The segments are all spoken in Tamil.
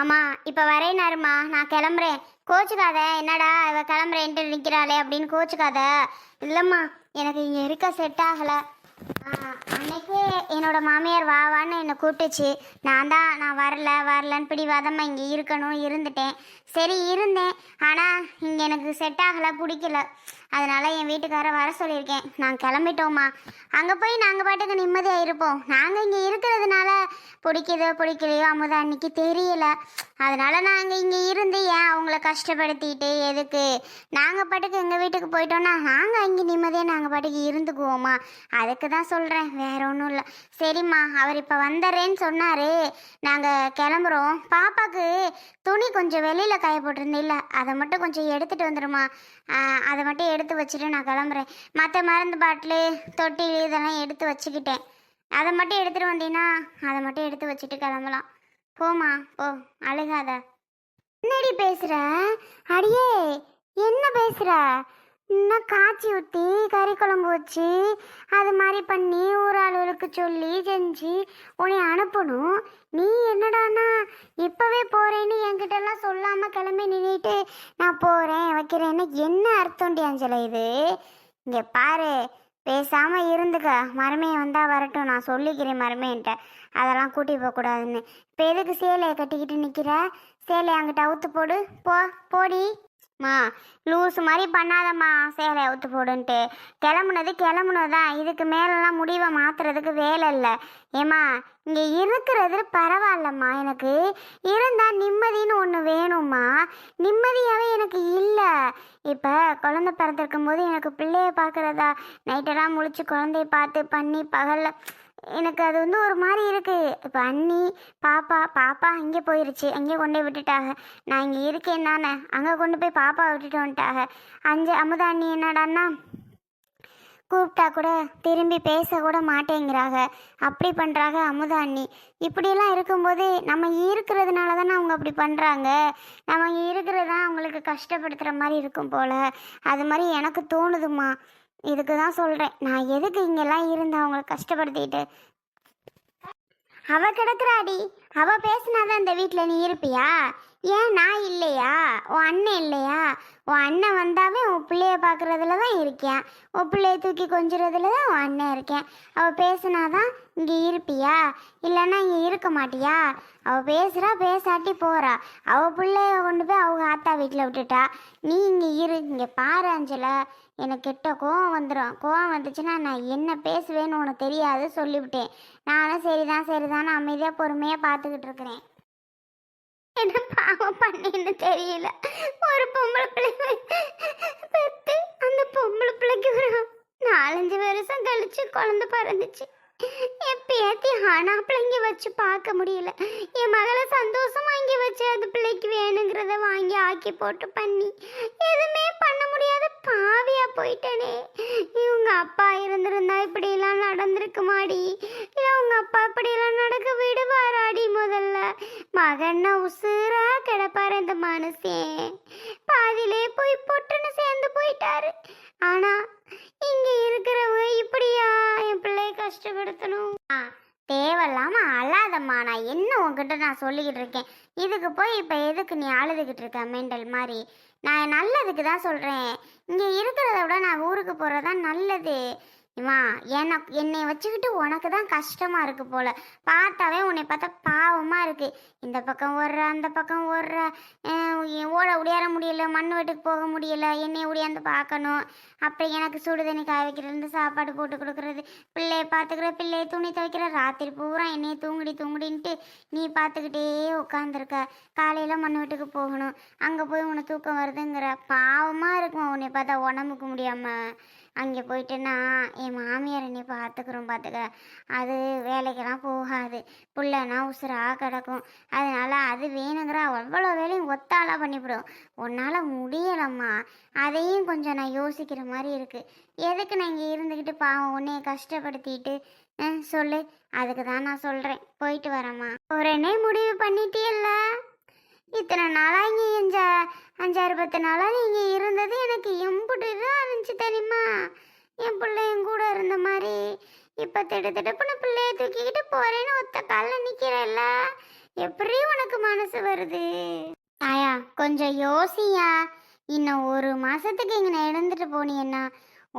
அம்மா இப்போ வரையினாருமா நான் கிளம்புறேன். கோச்சுக்காத என்னடா இவ கிளம்புறேன்ட்டு நிற்கிறாளே அப்படின்னு கோச்சுக்காத. இல்லைம்மா எனக்கு இங்கே இருக்க செட் ஆகலை. அன்னைக்கு என்னோட மாமியார் வா வான்னு என்னை கூப்பிட்டுச்சு. நான் தான் நான் வரல வரலன்னு பிடிவாதமாக இங்கே இருக்கணும் இருந்துட்டேன். சரி இருந்தேன். ஆனால் இங்கே எனக்கு செட் ஆகலை பிடிக்கல. அதனால் என் வீட்டுக்கார வர சொல்லியிருக்கேன். நான் கிளம்பிட்டோம்மா. அங்கே போய் நாங்கள் பாட்டுக்கு நிம்மதியாக இருப்போம் நாங்கள் இங்கே இருக்கிறதுனால பிடிக்குதோ பிடிக்கலையோ அமுதா அன்னைக்கு தெரியல. அதனால் நாங்கள் இங்கே இருந்து ஏன் அவங்கள கஷ்டப்படுத்திட்டு எதுக்கு? நாங்கள் பாட்டுக்கு எங்கள் வீட்டுக்கு போயிட்டோம்னா நாங்கள் இங்கே நிம்மதியாக நாங்கள் பாட்டுக்கு இருந்துக்குவோம்மா. அதுக்கு தான் சொல்கிறேன் வேற ஒன்றும் இல்லை. சரிம்மா அவர் இப்போ வந்துடுறேன்னு சொன்னார். நாங்கள் கிளம்புறோம். பாப்பாக்கு துணி கொஞ்சம் வெளியில் காய இல்லை அதை மட்டும் கொஞ்சம் எடுத்துகிட்டு வந்துடுமா அதை மட்டும் எடுத்து வச்சுட்டு நான் கிளம்புறேன். மற்ற மருந்து பாட்டிலு தொட்டி இதெல்லாம் எடுத்து வச்சுக்கிட்டேன். அதை மட்டும் எடுத்துகிட்டு வந்தீங்கன்னா அதை மட்டும் எடுத்து வச்சுட்டு கிளம்பலாம். போமா போ அழுகாத. என்னடி பேசுற? அடியே என்ன பேசுற? இன்னும் காய்ச்சி ஊற்றி கறி குழம்பு வச்சு அது மாதிரி பண்ணி ஒரு ஆளுகளுக்கு சொல்லி செஞ்சு உன்னை அனுப்பணும். நீ என்னடானா இப்போவே போகிறேன்னு என்கிட்டலாம் சொல்லாமல் கிளம்பி நின்றுட்டு நான் போகிறேன் வைக்கிறேன்னு என்ன அர்த்தம்டி அஞ்சலை இது? இங்கே பாரு பேசாமல் இருந்துக்க. மருமையை வந்தால் வரட்டும் நான் சொல்லிக்கிறேன் மருமையன்ட்ட அதெல்லாம் கூட்டி போகக்கூடாதுன்னு இப்போ எதுக்கு சேலையை கட்டிக்கிட்டு நிற்கிற சேலையை அங்கிட்ட அவுத்து போடு. போ போடி. மா லூஸ் மாதிரி பண்ணாதம்மா. சேலை அவுத்து போடுன்ட்டு. கிளம்புனது கிளம்புனதுதான். இதுக்கு மேலெல்லாம் முடிவை மாற்றுறதுக்கு வேலை இல்லை. ஏம்மா இங்கே இருக்கிறது பரவாயில்லம்மா எனக்கு. இருந்தால் நிம்மதின்னு ஒன்று வேணும்மா. நிம்மதியாகவே எனக்கு இல்லை. இப்போ குழந்தை பிறந்திருக்கும் போது எனக்கு பிள்ளைய பார்க்குறதா நைட்டெல்லாம் முழிச்சு குழந்தைய பார்த்து பண்ணி பகலில் எனக்கு அது வந்து ஒரு மாதிரி இருக்குது இப்போ அண்ணி பாப்பா பாப்பா அங்கே போயிருச்சு. அங்கே கொண்டு போய் விட்டுட்டாங்க. நான் இங்கே இருக்கேன் தானே. அங்கே கொண்டு போய் பாப்பா விட்டுட்டு வந்துட்டாங்க. அஞ்சு அமுதா அண்ணி என்னடான்னா கூப்பிட்டா கூட திரும்பி பேச கூட மாட்டேங்கிறாங்க. அப்படி பண்ணுறாங்க அமுதா அண்ணி. இப்படிலாம் இருக்கும்போது நம்ம இருக்கிறதுனால தானே அவங்க அப்படி பண்ணுறாங்க நம்ம இங்கே இருக்கிறது தான் அவங்களுக்கு கஷ்டப்படுத்துகிற மாதிரி இருக்கும் போல். அது மாதிரி எனக்கு தோணுதுமா இதுக்கு தான் சொல்கிறேன் நான் எதுக்கு இங்கெல்லாம் இருந்து அவங்கள கஷ்டப்படுத்திட்டு? அவ கிடக்குறாடி. அவ பேசினாதான் இந்த வீட்டில் நீ இருப்பியா? ஏன் நான் இல்லையா? உன் அண்ணன் இல்லையா? உன் அண்ணன் வந்தாவே உன் பிள்ளைய பார்க்குறதுல தான் இருக்கேன் உன் பிள்ளைய தூக்கி கொஞ்சுறதுல தான் உன் அண்ணன் இருக்கேன். அவள் பேசினாதான் இங்கே இருப்பியா? இல்லைன்னா இங்கே இருக்க மாட்டியா? அவள் பேசுகிறா பேசாட்டி போகிறா அவள் பிள்ளைய கொண்டு போய் அவங்க ஆத்தா வீட்டில் விட்டுட்டா. நீ இங்கே இரு இங்கே பாரு அஞ்சலை. எனக்கு கெட்ட கோவம் வந்துடும் கோவம் வந்துச்சுன்னா நான் என்ன பேசுவேன்னு உனக்கு தெரியாது சொல்லிவிட்டேன். நானும் சரிதான் சரிதான். அமைதியாக பொறுமையாக பார்த்துக்கிட்டு இருக்கிறேன். என்ன பாவம் பண்ணேன்னு தெரியல. ஒரு பொம்பளை பிள்ளை பெற்று அந்த பொம்பளை பிள்ளைக்கு ஒரு நாலஞ்சு வருஷம் கழிச்சு குழந்தை பிறந்துச்சு. பேத்தி ஆனா பிள்ளைங்க வச்சு பார்க்க முடியல. என் மகளை சந்தோஷமா இங்கே வச்சு அது பிள்ளைக்கு வேணுங்கிறத வாங்கி ஆக்கி போட்டு பண்ணி. எதுவுமே பண்ண முடியாத பாவியா போயிட்டனே. இவங்க அப்பா இருந்திருந்தா இப்படியெல்லாம் நடந்திருக்கு மாடி இல்லை உங்க அப்பா இப்படியெல்லாம் நடக்க விடுவாராடி முதல்ல? மகன்னா உசுரா கிடப்பாரு இந்த மனுஷன். பாதியிலே போய் பொட்டுன்னு சேர்ந்து போயிட்டாரு. ஆனா இங்க இருக்கிறவங்க இப்படியா என் பிள்ளைய கஷ்டப்படுத்தணும். தேவையில்லாம அழாதம்மா. நான் என்ன உன்கிட்ட நான் சொல்லிக்கிட்டு இருக்கேன்? இதுக்கு போய் இப்போ எதுக்கு நீ அழுதுகிட்டு இருக்க மெண்டல் மாதிரி? நான் நல்லதுக்கு தான் சொல்கிறேன் இங்கே இருக்கிறத விட நான் ஊருக்கு போகிறது தான் நல்லது. இம்மா எனக்கு என்னை வச்சுக்கிட்டு உனக்கு தான் கஷ்டமாக இருக்குது போல். பார்த்தாவே உன்னை பார்த்தா பாவமாக இருக்கு. இந்த பக்கம் ஓடுற அந்த பக்கம் ஓடுற. ஓட உடையாற முடியல மண் வீட்டுக்கு போக முடியல என்னை உடையாந்து பார்க்கணும். அப்புறம் எனக்கு சுடு தண்ணி காய வைக்கிறது சாப்பாடு போட்டு கொடுக்குறது பிள்ளையை பார்த்துக்கிற பிள்ளையை துணி துவைக்கிற ராத்திரி பூரா என்னையை தூங்குடி தூங்குடின்ட்டு நீ பார்த்துக்கிட்டே உட்காந்துருக்க காலையில் மண் வீட்டுக்கு போகணும். அங்கே போய் உனக்கு தூக்கம் வருதுங்கிற பாவமாக இருக்குமா. உன்னை பார்த்தா உடம்புக்கு முடியாமல் அங்கே போயிட்டுன்னா என் மாமியார் என்னை பார்த்துக்கிறோம் பார்த்துக்க. அது வேலைக்கெல்லாம் போகாது. புள்ளனா உசுராக கிடக்கும். அதனால் அது வேணுங்கிற அவ்வளோ வேலையும் ஒத்தாளாக பண்ணிவிடும். உன்னால் முடியலம்மா. அதையும் கொஞ்சம் நான் யோசிக்கிற மாதிரி இருக்குது எதுக்கு நான் இங்கே இருந்துக்கிட்டு பாவம் உன்னைய கஷ்டப்படுத்திட்டு சொல்லு. அதுக்கு தான் நான் சொல்கிறேன் போயிட்டு வரேம்மா. உடனே முடிவு பண்ணிட்டியல்ல? இத்தனை நாளாக இங்கே அஞ்ச அஞ்சாறு பத்து நாளாக இங்கே இருந்தது. எனக்கு எம்புட்டு இருந்துச்சு தெரியுமா? என் பிள்ளை என் கூட இருந்த மாதிரி. இப்போ திட்டு திடுப்புன்னு பிள்ளைய தூக்கிக்கிட்டு போறேன்னு ஒத்த காலில் நிற்கிறல்ல எப்படி உனக்கு மனசு வருது? ஆயா கொஞ்சம் யோசியா. இன்னும் ஒரு மாதத்துக்கு இங்கே இருந்துட்டு போனீங்கன்னா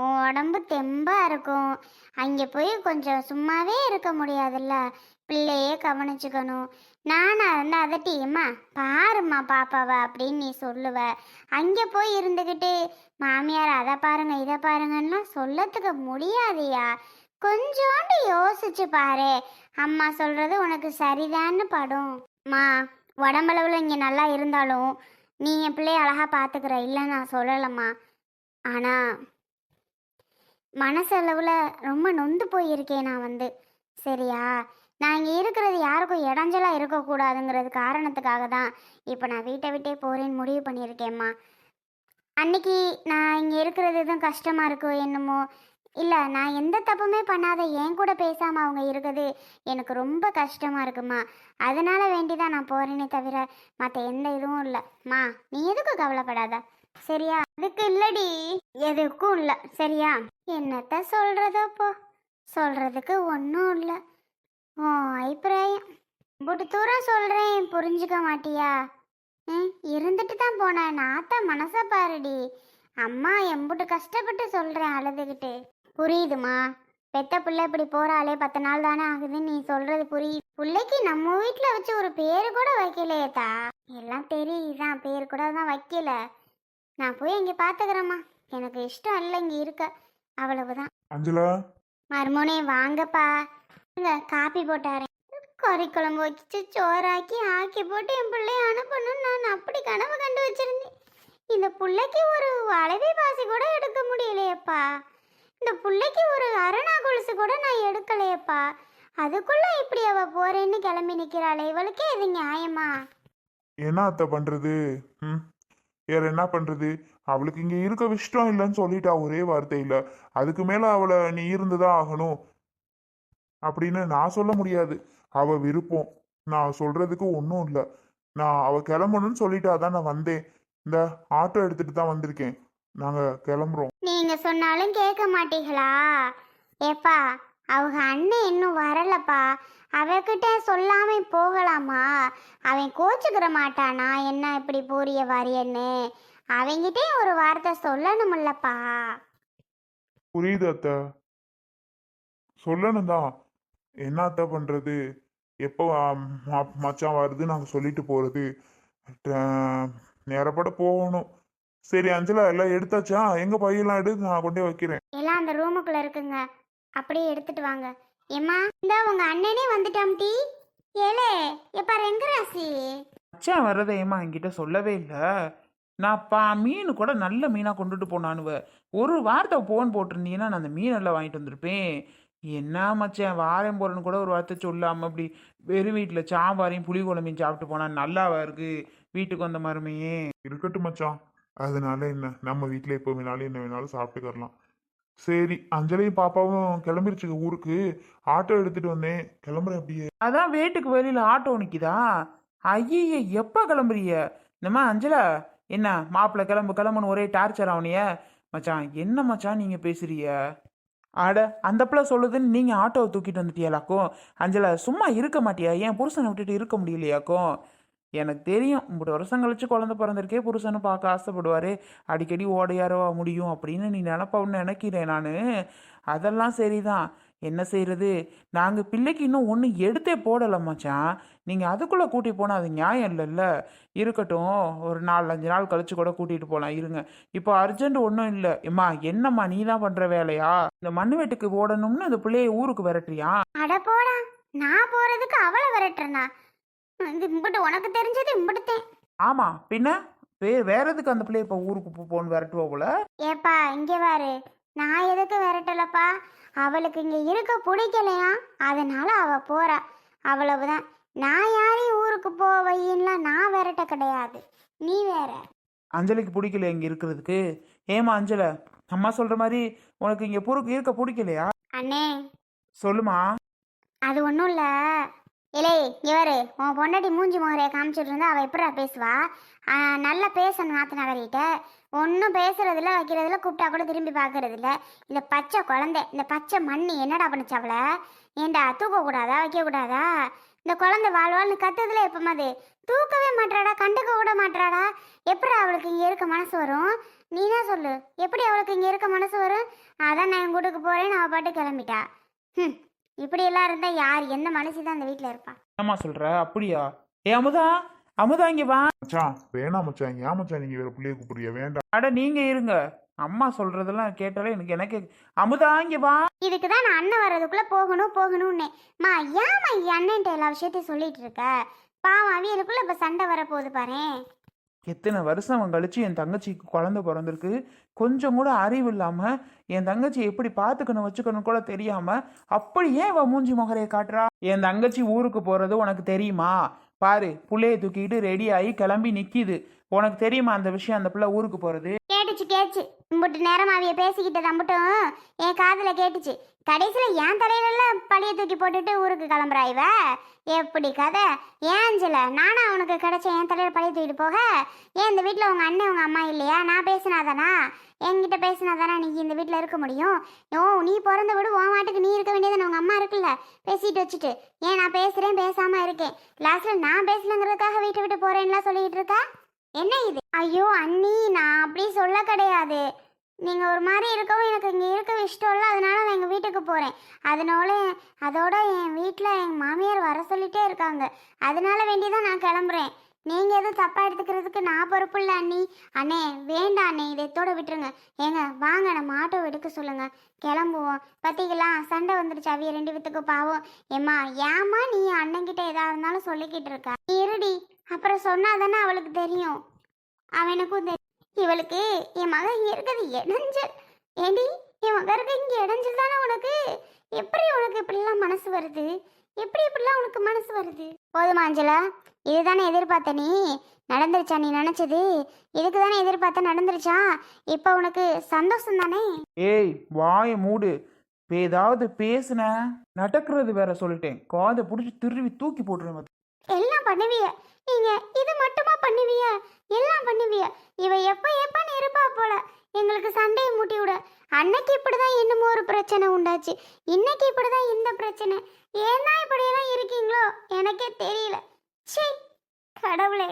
உன் உடம்பு தெம்பாக இருக்கும். அங்கே போய் கொஞ்சம் சும்மாவே இருக்க முடியாதுல்ல. பிள்ளையே கவனிச்சுக்கணும். நானா இருந்தா அதட்டியம்மா பாருமா பாரும்மா பாப்பாவை அப்படின்னு நீ சொல்லுவ. அங்கே போய் இருந்துக்கிட்டு மாமியார் அதை பாருங்க இதை பாருங்கன்னா சொல்லத்துக்கு முடியாதையா? கொஞ்சோண்டு யோசிச்சு பாரு. அம்மா சொல்றது உனக்கு சரிதான்னு படும். மா உடம்பளவில் இங்கே நல்லா இருந்தாலும் நீ என் பிள்ளைய அழகா பார்த்துக்கிற இல்லை நான் சொல்லலம்மா. ஆனால் மனசளவில் ரொம்ப நொந்து போயிருக்கேன் நான் வந்து. சரியா? நான் இங்கே இருக்கிறது யாருக்கும் இடைஞ்சலாக இருக்கக்கூடாதுங்கிறது காரணத்துக்காக தான் இப்போ நான் வீட்டை விட்டே போகிறேன்னு முடிவு பண்ணியிருக்கேம்மா. அன்னைக்கு நான் இங்கே இருக்கிறது எதுவும் கஷ்டமாக இருக்கோ என்னமோ? இல்லை நான் எந்த தப்புமே பண்ணாத என் கூட பேசாமல் அவங்க இருக்குது. எனக்கு ரொம்ப கஷ்டமாக இருக்குமா? அதனால வேண்டி தான் நான் போகிறேனே தவிர மற்ற எந்த இதுவும் இல்லைம்மா நீ எதுக்கும் கவலைப்படாத. சரியா? அதுக்கு இல்லடி. எதுக்கும் இல்லை. சரியா? என்னத்த சொல்கிறதோ போ. சொல்கிறதுக்கு ஒன்றும் இல்லை. ஓ அபிப்பிராயம். இம்புட்டு தூரம் சொல்கிறேன் புரிஞ்சுக்க மாட்டியா? ம் இருந்துட்டு தான் போனேன். நாத்த மனசை பாருடி. அம்மா எம்புட்டு கஷ்டப்பட்டு சொல்கிறேன் அழுதுகிட்டு. புரியுதுமா? பெத்த பிள்ளை இப்படி போறாளே பத்து நாள் தானே ஆகுதுன்னு நீ சொல்றது புரியுது பிள்ளைக்கு நம்ம வீட்டில் வச்சு ஒரு பேரு கூட வைக்கலையேத்தா எல்லாம் தெரியுதான் பேர் கூட தான் வைக்கல. நான் போய் இங்கே பார்த்துக்கிறேம்மா எனக்கு இஷ்டம் இல்லை இங்கே இருக்க. அவ்வளவுதான். அஞ்சலா? மருமோனே வாங்கப்பா. காப்பி போட்டாரேன் கறி குழம்பு வச்சு சோறாக்கி ஆக்கி போட்டு என் பிள்ளைய அனுப்பணும்னு நான் அப்படி கனவு கண்டு வச்சிருந்தேன். இந்த பிள்ளைக்கு ஒரு வளைவி பாசி கூட எடுக்க முடியலையேப்பா. இந்த பிள்ளைக்கு ஒரு அரணா கொலுசு கூட நான் எடுக்கலையேப்பா. அதுக்குள்ள இப்படி அவ போறேன்னு கிளம்பி நிக்கிறாளே இவளுக்கே இது நியாயமா? என்ன அத்தை பண்றது? ம்? வேற என்ன பண்றது? அவளுக்கு இங்க இருக்க இஷ்டம் இல்லைன்னு சொல்லிட்டா ஒரே வார்த்தையில. அதுக்கு மேல அவளை நீ இருந்துதான் ஆகணும். அப்படின்னு நான் சொல்ல முடியாது. அவ விருப்பம். நான் சொல்றதுக்கு ஒன்றும் இல்லை. நான் அவ கிளம்பணும்னு சொல்லிட்டா தான் நான் வந்தேன். இந்த ஆட்டோ எடுத்துட்டு தான் வந்திருக்கேன். நாங்க கிளம்புறோம். நீங்க சொன்னாலும் கேட்க மாட்டீங்களா? ஏப்பா அவங்க அண்ணன் இன்னும் வரலப்பா. அவகிட்ட சொல்லாம போகலாமா? அவன் கோச்சுக்கிற மாட்டானா? என்ன இப்படி போறிய வாரியன்னு அவங்கிட்டே ஒரு வார்த்தை சொல்லணும்லப்பா புரியுது அத்தை. சொல்லணும் தான். என்ன அத்தை பண்றது? எப்போ மச்சான் வருது நாங்கள் சொல்லிட்டு போறது. ட- நேரப்பட போகணும். சரி அஞ்சலா எல்லாம் எடுத்தாச்சா? எங்க பையெல்லாம் எடுத்து நான் கொண்டே வைக்கிறேன். எல்லாம் அந்த ரூமுக்குள்ள இருக்குங்க. அப்படியே எடுத்துட்டு வாங்க. ஏம்மா இந்த உங்க அண்ணனே வந்துட்டாம் டீ. ஏலே எப்பா ரெங்கராசி? மச்சான் வரதை ஏமா என்கிட்ட சொல்லவே இல்லை? நான் பா மீன் கூட நல்ல மீனாக கொண்டுட்டு போனானுவ. ஒரு வார்த்தை ஃபோன் போட்டிருந்தீங்கன்னா நான் அந்த மீனெல்லாம் வாங்கிட்டு வந்திருப்பேன். என்ன மச்சான் வாரம் போகிறேன்னு கூட ஒரு வார்த்தை சொல்லாமல் அப்படி வெறும் வீட்டில் சாம்பாரையும் புளி குழம்பையும் சாப்பிட்டு போனா நல்லாவா இருக்கு? வீட்டுக்கு வந்த மருமையே. இருக்கட்டும் மச்சான். அதனால என்ன? நம்ம வீட்டில் எப்போ வேணாலும் என்ன வேணாலும் சாப்பிட்டுக்கறலாம். சரி அஞ்சலியும் பாப்பாவும் கிளம்பிருச்சுங்க ஊருக்கு. ஆட்டோ எடுத்துட்டு வந்தேன். கிளம்புறேன் அப்படியே. அதான் வீட்டுக்கு வெளியில் ஆட்டோ நிற்கிதா ஐயே எப்போ கிளம்புறிய என்னம்மா அஞ்சலா? என்ன மாப்பிள்ளை கிளம்பு கிளம்புன்னு ஒரே டார்ச்சர் ஆவனிய? மச்சான் என்ன மச்சான் நீங்கள் பேசுறிய அட அந்த பிள்ளை சொல்லுதுன்னு நீங்கள் ஆட்டோவை தூக்கிட்டு வந்துட்டியாலாக்கும் அஞ்சலா சும்மா இருக்க மாட்டியா? ஏன் புருஷனை விட்டுட்டு இருக்க முடியலையாக்கும் எனக்கு தெரியும் இப்படி வருஷம் கழிச்சு குழந்தை பிறந்திருக்கே புருஷனை பார்க்க ஆசைப்படுவார். அடிக்கடி ஓடையாரோ முடியும் அப்படின்னு நீ நினப்பவுன்னு நினைக்கிறேன் நான். அதெல்லாம் சரிதான். என்ன செய்யறது நாங்கள் பிள்ளைக்கு இன்னும் ஒன்றும் எடுத்தே போடலை மச்சான். நீங்கள் அதுக்குள்ளே கூட்டி போனால் அது நியாயம் இல்லைல்ல. இருக்கட்டும் ஒரு நாலு அஞ்சு நாள் கழிச்சு கூட கூட்டிகிட்டு போகலாம் இருங்க. இப்போ அர்ஜென்ட் ஒன்றும் இல்லை. எம்மா என்னம்மா நீ தான் பண்ணுற வேலையா? இந்த மண்ணு வெட்டுக்கு ஓடணும்னு அந்த பிள்ளைய ஊருக்கு விரட்டுறியா? அட போடா. நான் போறதுக்கு அவளை விரட்டுறனா? இது இம்புட்டு உனக்கு தெரிஞ்சது இம்புட்டுத்தேன் ஆமாம் பின்ன? வே வேற எதுக்கு அந்த பிள்ளைய இப்போ ஊருக்கு போன்னு விரட்டுவா போல? ஏப்பா இங்க பாரு. நான் எதுக்கு விரட்டலப்பா? அவளுக்கு இங்க இருக்க பிடிக்கலையா? அதனால அவ போறா. அவ்வளவுதான். நான் யாரையும் ஊருக்கு போவையின்லாம் நான் விரட்ட கிடையாது. நீ வேற. அஞ்சலிக்கு பிடிக்கல இங்கே இருக்கிறதுக்கு. ஏமா அஞ்சலை? அம்மா சொல்கிற மாதிரி உனக்கு இங்கே பொறுக்கு இருக்க பிடிக்கலையா? அண்ணே. சொல்லுமா. அது ஒன்றும் இல்லை. இலே இவரு உன் பொண்டாட்டி மூஞ்சி முகரையை காமிச்சிட்டு இருந்தா அவள் எப்படா பேசுவா? நல்ல நல்லா பேசணும் நாத்தனாவரிட்ட ஒன்றும் பேசுறதில்ல வைக்கிறதில்ல கூப்பிட்டா கூட திரும்பி பார்க்கறதில்ல. இந்த பச்சை குழந்தை இந்த பச்சை மண்ணு என்னடா பண்ணுச்சு அவளை? ஏண்டா தூக்கக்கூடாதா வைக்கக்கூடாதா? இந்த குழந்தை வாழ்வாள்னு கத்துறதுல எப்பமாது தூக்கவே மாட்டாடா கண்டுக்க கூட மாட்டாடா எப்படி அவளுக்கு இங்கே இருக்க மனசு வரும்? நீ தான் சொல்லு. எப்படி அவளுக்கு இங்கே இருக்க மனசு வரும்? அதான் நான் என் கூட்டுக்கு போகிறேன்னு அவள் பாட்டு கிளம்பிட்டா. ம் இப்படி எல்லாம் இருந்தால் யார்? எந்த மனசு தான் அந்த வீட்டில் இருப்பா? என்னம்மா சொல்ற? அப்படியா? ஏ அமுதா! அமுதா இங்க வா. மச்சான் வேணாம் மச்சான். ஏன் மச்சான்? நீங்க வேற பிள்ளைய கூப்பிடுறிய வேண்டாம். அட நீங்க இருங்க. அம்மா சொல்றதெல்லாம் கேட்டாலே எனக்கு எனக்கு அமுதா இங்க வா. இதுக்கு தான் நான் அண்ணன் வர்றதுக்குள்ளே போகணும் போகணும்னே. மா ஏம்மா என் அண்ணன்ட்ட எல்லா விஷயத்தையும் சொல்லிட்டு இருக்க? பாவம் அவியலுக்குள்ள இப்போ சண்டை வரப்போகுது பாரேன். எத்தனை வருஷம் அவன் கழிச்சு என் தங்கச்சிக்கு குழந்தை பிறந்திருக்கு? கொஞ்சம் கூட அறிவு இல்லாம என் தங்கச்சி எப்படி பார்த்துக்கணும் வச்சுக்கணும் கூட தெரியாம அப்படி ஏன் இவன் மூஞ்சி முகரையை காட்டுறா? என் தங்கச்சி ஊருக்கு போறது உனக்கு தெரியுமா? பாரு புள்ளையை தூக்கிட்டு ரெடி ஆகி கிளம்பி நிக்கிது. உனக்கு தெரியுமா அந்த விஷயம்? அந்த பிள்ளை ஊருக்கு போறது. கேட்டுச்சு கேட்டுச்சு. இம்புட்டு நேரம் அவைய பேசிக்கிட்டது அம்பட்டும். என் காதில் கேட்டுச்சு. கடைசியில் என் தலையிலலாம் பழியை தூக்கி போட்டுட்டு ஊருக்கு கிளம்புறா இவ. எப்படி கதை? ஏன் அஞ்சல? நானா அவனுக்கு கிடைச்ச என் தலையில் பழிய தூக்கிட்டு போக? ஏன் இந்த வீட்டில் உங்கள் அண்ணன் உங்கள் அம்மா இல்லையா? நான் பேசினாதானா? என்கிட்ட பேசினாதானா நீ இந்த வீட்டில் இருக்க முடியும்? ஓ நீ பிறந்த விடு உன் மாட்டுக்கு நீ இருக்க வேண்டியது உங்கள் அம்மா இருக்குல்ல? பேசிட்டு வச்சுட்டு. ஏன் நான் பேசுகிறேன் பேசாமல் இருக்கேன். லாஸ்ட்டில் நான் பேசலங்கிறதுக்காக வீட்டை விட்டு போகிறேன்லாம் சொல்லிகிட்டு இருக்கா? என்ன இது? ஐயோ அண்ணி நான் அப்படி சொல்ல கிடையாது. நீங்கள் ஒரு மாதிரி இருக்கவும் எனக்கு இங்கே இருக்க இஷ்டம் இல்லை அதனால நான் எங்கள் வீட்டுக்கு போகிறேன் அதனால அதோட என் வீட்டில் என் மாமியார் வர சொல்லிட்டே இருக்காங்க. அதனால வேண்டி தான் நான் கிளம்புறேன். நீங்கள் எதுவும் தப்பாக எடுத்துக்கிறதுக்கு நான் பொறுப்பு இல்லை அண்ணி. அண்ணே வேண்டாம் அண்ணே இதை எத்தோட விட்டுருங்க. ஏங்க வாங்க நம்ம ஆட்டோ எடுக்க சொல்லுங்க. கிளம்புவோம். பார்த்தீங்களா சண்டை வந்துடுச்சு அவிய ரெண்டு பேத்துக்கு பாவம். ஏம்மா ஏம்மா நீ அண்ணங்கிட்ட எதா இருந்தாலும் சொல்லிக்கிட்டு இருக்கா? நீ இருடி. அப்புறம் சொன்னாதானே அவளுக்கு தெரியும். அவனுக்கும் தெரியும் இவளுக்கு என் மகன் இங்க இருக்கிறது இடைஞ்சல். ஏண்டி என் மகருக்கு இங்க இடைஞ்சல் தானே உனக்கு? எப்படி உனக்கு இப்படிலாம் மனசு வருது? எப்படி இப்படிலாம் உனக்கு மனசு வருது? போதுமா அஞ்சலா? இதுதானே எதிர்பார்த்த நீ? நடந்துருச்சா நீ நினைச்சது? இதுக்கு தானே எதிர்பார்த்த நடந்துருச்சா? இப்போ உனக்கு சந்தோஷம் தானே ஏய் வாயை மூடு. இப்ப ஏதாவது பேசுன? நடக்கிறது வேற சொல்லிட்டேன். காதை பிடிச்சி திருவி தூக்கி போட்டுருவேன் எல்லாம் பண்ணுவிய. நீங்க இது மட்டுமா பண்ணுவிய? எல்லாம் பண்ணுவிய. இவ எப்ப எப்பன்னு இருப்பா போல? எங்களுக்கு சண்டையை மூட்டி விட. அன்னைக்கு இப்படிதான் என்னமோ ஒரு பிரச்சனை உண்டாச்சு. இன்னைக்கு இப்படிதான் இந்த பிரச்சனை. ஏன்னா இப்படியெல்லாம் இருக்கீங்களோ? எனக்கே தெரியல. சே கடவுளே.